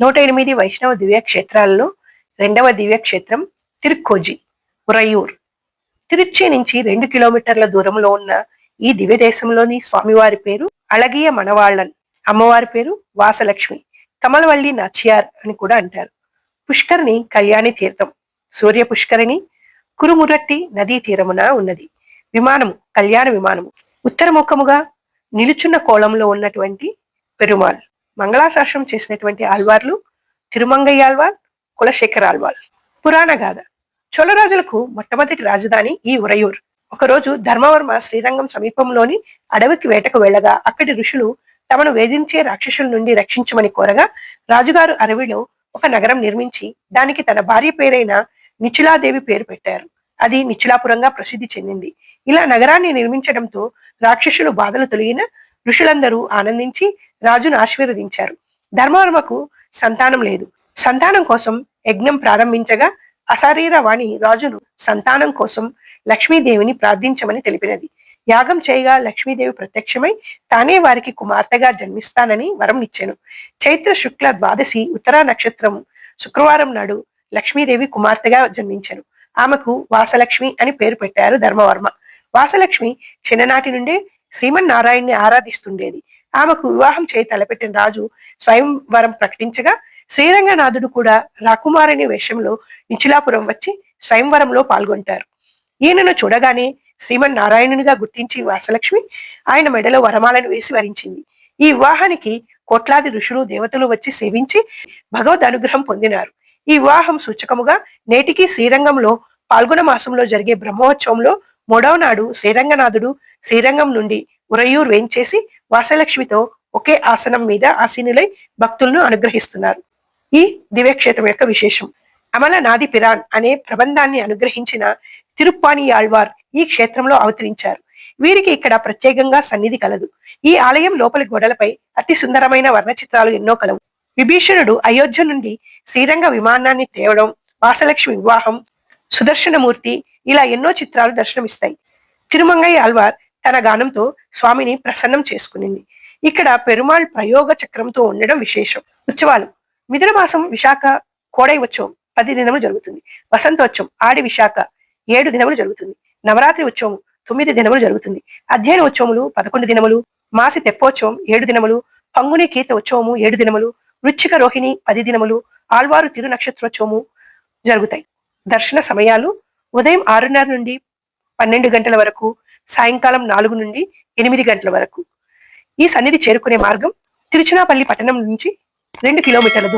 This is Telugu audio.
నూట ఎనిమిది వైష్ణవ దివ్య క్షేత్రాలలో రెండవ దివ్యక్షేత్రం తిరుక్కోజి ఉరయూర్. తిరుచి నుంచి రెండు కిలోమీటర్ల దూరంలో ఉన్న ఈ దివ్య దేశంలోని స్వామివారి పేరు అళగియ మనవాళ్ళన్ అమ్మవారి పేరు వాసలక్ష్మి కమలవల్లి నాచియార్ అని కూడా అంటారు. పుష్కరిణి కళ్యాణి తీర్థం సూర్య పుష్కరిణి కురుమురట్టి నదీ తీరమున ఉన్నది. విమానము కళ్యాణ విమానము. ఉత్తరముఖముగా నిలుచున్న కోళంలో ఉన్నటువంటి పెరుమాళ్. మంగళాశాసనం చేసినటువంటి ఆల్వార్లు తిరుమంగయ్య ఆళ్వార్ కులశేఖర ఆళ్వార్. పురాణ గాథ. చోళరాజులకు మొట్టమొదటి రాజధాని ఈ ఉరయూర్. ఒకరోజు ధర్మవర్మ శ్రీరంగం సమీపంలోని అడవికి వేటకు వెళ్ళగా అక్కడి ఋషులు తమను వేధించే రాక్షసుల నుండి రక్షించమని కోరగా రాజుగారు అడవిలో ఒక నగరం నిర్మించి దానికి తన భార్య పేరైన నిచిలాదేవి పేరు పెట్టారు. అది నిచిలాపురంగా ప్రసిద్ధి చెందింది. ఇలా నగరాన్ని నిర్మించడంతో రాక్షసులు బాధలు తొలగిన ఋషులందరూ ఆనందించి రాజును ఆశీర్వదించారు. ధర్మవర్మకు సంతానం లేదు. సంతానం కోసం యజ్ఞం ప్రారంభించగా అశారీర వాణి రాజును సంతానం కోసం లక్ష్మీదేవిని ప్రార్థించమని తెలిపినది. యాగం చేయగా లక్ష్మీదేవి ప్రత్యక్షమై తానే వారికి కుమార్తెగా జన్మిస్తానని వరం ఇచ్చాను. చైత్ర శుక్ల ద్వాదశి ఉత్తరా నక్షత్రం శుక్రవారం నాడు లక్ష్మీదేవి కుమార్తెగా జన్మించాను. ఆమెకు వాసలక్ష్మి అని పేరు పెట్టారు ధర్మవర్మ. వాసలక్ష్మి చిన్ననాటి నుండే శ్రీమన్నారాయణ్ణి ఆరాధిస్తుండేది. ఆమెకు వివాహం చేయి తలపెట్టిన రాజు స్వయంవరం ప్రకటించగా శ్రీరంగనాథుడు కూడా రాకుమారిని వేషంలో నిచిలాపురం వచ్చి స్వయంవరంలో పాల్గొంటారు. ఈయనను చూడగానే శ్రీమన్ నారాయణునిగా గుర్తించి వాసలక్ష్మి ఆయన మెడలో వరమాలను వేసి వరించింది. ఈ వివాహానికి కోట్లాది ఋషులు దేవతలు వచ్చి సేవించి భగవద్ అనుగ్రహం పొందినారు. ఈ వివాహం సూచకముగా నేటికి శ్రీరంగంలో పాల్గొన మాసంలో జరిగే బ్రహ్మోత్సవంలో మూడవ నాడు శ్రీరంగనాథుడు శ్రీరంగం నుండి ఉరయూర్ వేంచేసి వాసలక్ష్మితో ఒకే ఆసనం మీద ఆసీనులై భక్తులను అనుగ్రహిస్తున్నారు. ఈ దివ్యక్షేత్రం యొక్క విశేషం. అమల నాది పిరాన్ అనే ప్రబంధాన్ని అనుగ్రహించిన తిరుప్పాణి ఆళ్వార్ ఈ క్షేత్రంలో అవతరించారు. వీరికి ఇక్కడ ప్రత్యేకంగా సన్నిధి కలదు. ఈ ఆలయం లోపలి గోడలపై అతి సుందరమైన వర్ణ చిత్రాలు ఎన్నో కలవు. విభీషణుడు అయోధ్య నుండి శ్రీరంగ విమానాన్ని తేవడం వాసలక్ష్మి వివాహం సుదర్శనమూర్తి ఇలా ఎన్నో చిత్రాలు దర్శనమిస్తాయి. తిరుమంగయ్య ఆల్వార్ తన గానంతో స్వామిని ప్రసన్నం చేసుకునింది. ఇక్కడ పెరుమాళ్ ప్రయోగ చక్రంతో ఉండడం విశేషం. ఉత్సవాలు. మిథున మాసం విశాఖ కోడై ఉత్సవం పది దినములు జరుగుతుంది. వసంతోత్సవం ఆడి విశాఖ ఏడు దినములు జరుగుతుంది. నవరాత్రి ఉత్సవం తొమ్మిది దినములు జరుగుతుంది. అధ్యయన ఉత్సవములు పదకొండు దినములు. మాసి తెప్పోత్సవం ఏడు దినములు. పంగుని కీర్త ఉత్సవము ఏడు దినములు. వృచ్చిక రోహిణి పది దినములు. ఆళ్వారు తిరు నక్షత్రోత్సవము జరుగుతాయి. దర్శన సమయాలు ఉదయం ఆరున్నర నుండి పన్నెండు గంటల వరకు సాయంకాలం నాలుగు నుండి ఎనిమిది గంటల వరకు. ఈ సన్నిధి చేరుకునే మార్గం తిరుచునాపల్లి పట్టణం నుంచి రెండు కిలోమీటర్ల